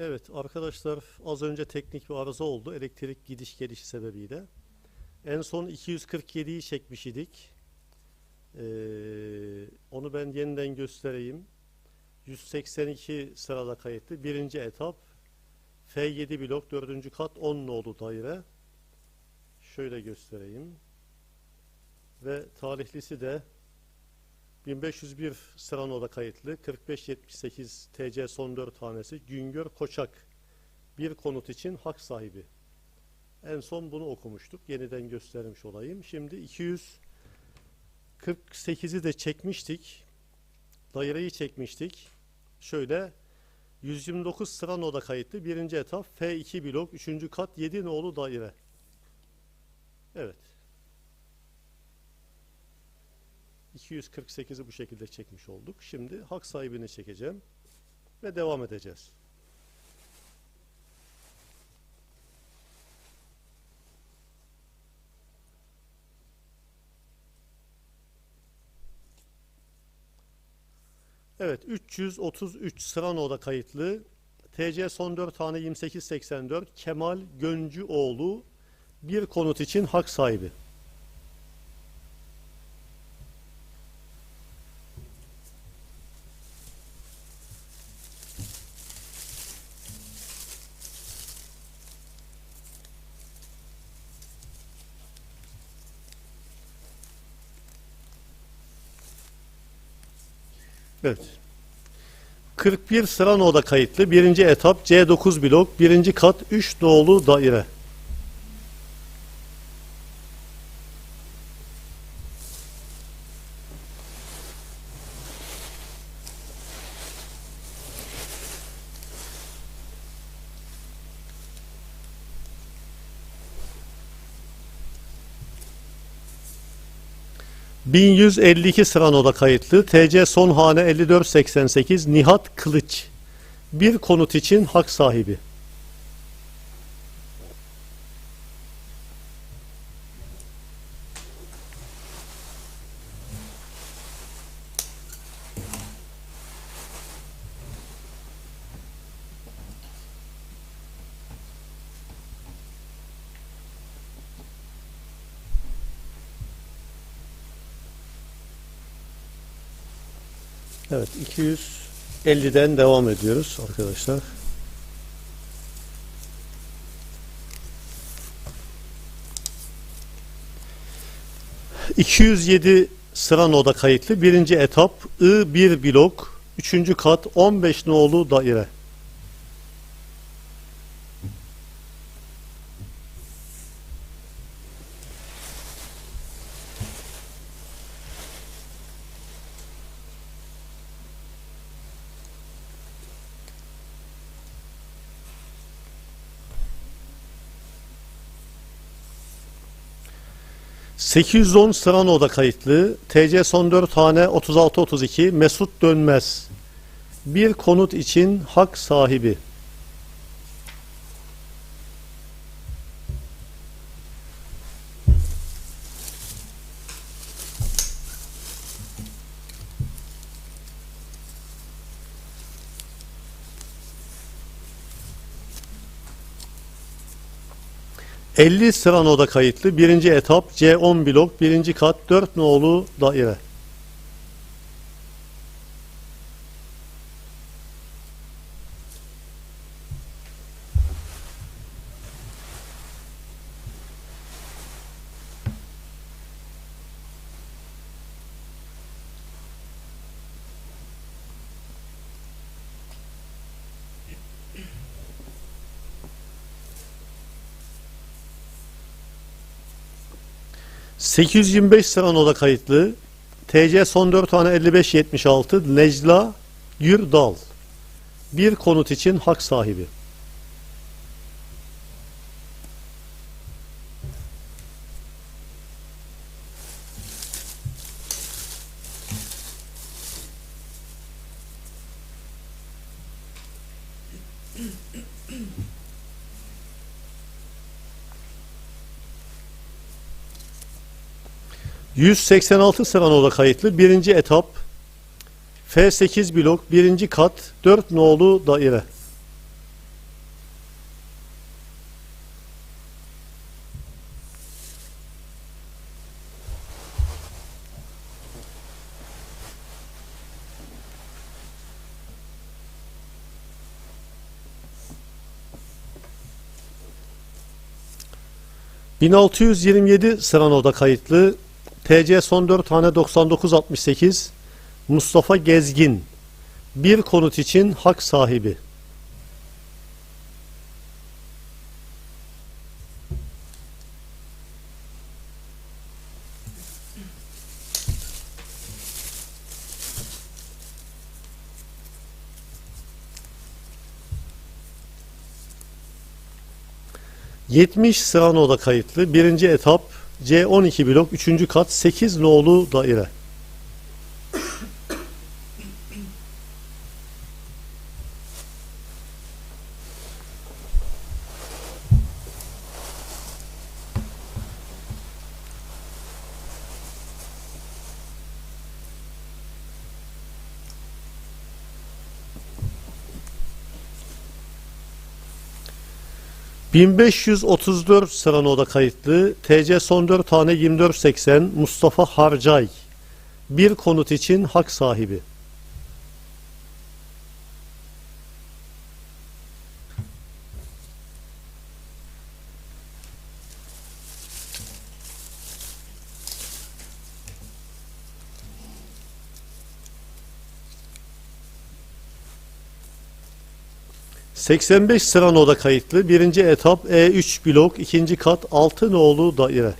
Evet arkadaşlar az önce teknik bir arıza oldu elektrik gidiş gelişi sebebiyle. En son 247'yi çekmiş idik. Ee, onu ben yeniden göstereyim. 182 sırada kayıtlı. Birinci etap F7 blok 4. kat 10 nolu daire. Şöyle göstereyim. Ve tarihlisi de 1501 Sırano'da kayıtlı 4578 TC son 4 tanesi Güngör Koçak bir konut için hak sahibi. En son bunu okumuştuk. Yeniden göstermiş olayım. Şimdi 248'i de çekmiştik. Daireyi çekmiştik. Şöyle 129 Sırano'da kayıtlı birinci etap F2 blok 3. kat 7 nolu daire. Evet. 248'i bu şekilde çekmiş olduk. Şimdi hak sahibini çekeceğim ve devam edeceğiz. Evet 333 Sırano'da kayıtlı TC son 4 tane 2884 Kemal Göncüoğlu bir konut için hak sahibi. Evet. 41 Sırano'da kayıtlı. Birinci etap C9 blok. Birinci kat 3 nolu daire. ...1152 Sırano'da kayıtlı... ...TC son hane 5488 Nihat Kılıç... ...bir konut için hak sahibi. Evet 250'den devam ediyoruz arkadaşlar. ...207 Sırano'da kayıtlı. Birinci etap I1 blok. Üçüncü kat 15 nolu daire. ...810 Sırano'da kayıtlı... ...TC son 4 tane 36-32... ...Mesut Dönmez... ...bir konut için hak sahibi... ...50 Sırano'da kayıtlı... ...birinci etap C10 blok... ...birinci kat 4 nolu daire... ...825 Sırano'da kayıtlı... ...TC son 4 tane 5576... ...Necla Gürdal... ...bir konut için hak sahibi... 186 sıranoda kayıtlı. Birinci etap F8 blok. Birinci kat 4 nolu daire. ...1627 Sırano'da kayıtlı. TC son 4 tane 9968 Mustafa Gezgin. Bir konut için hak sahibi. ...70 Sırano'da kayıtlı... ...birinci etap... ...C12 blok... ...üçüncü kat... ...8 nolu daire... 1534 Sırano'da kayıtlı TC son 4 tane 2480 Mustafa Harcay bir konut için hak sahibi. ...85 Sırano'da kayıtlı... ...birinci etap E3 blok... ...ikinci kat Altınoğlu daire...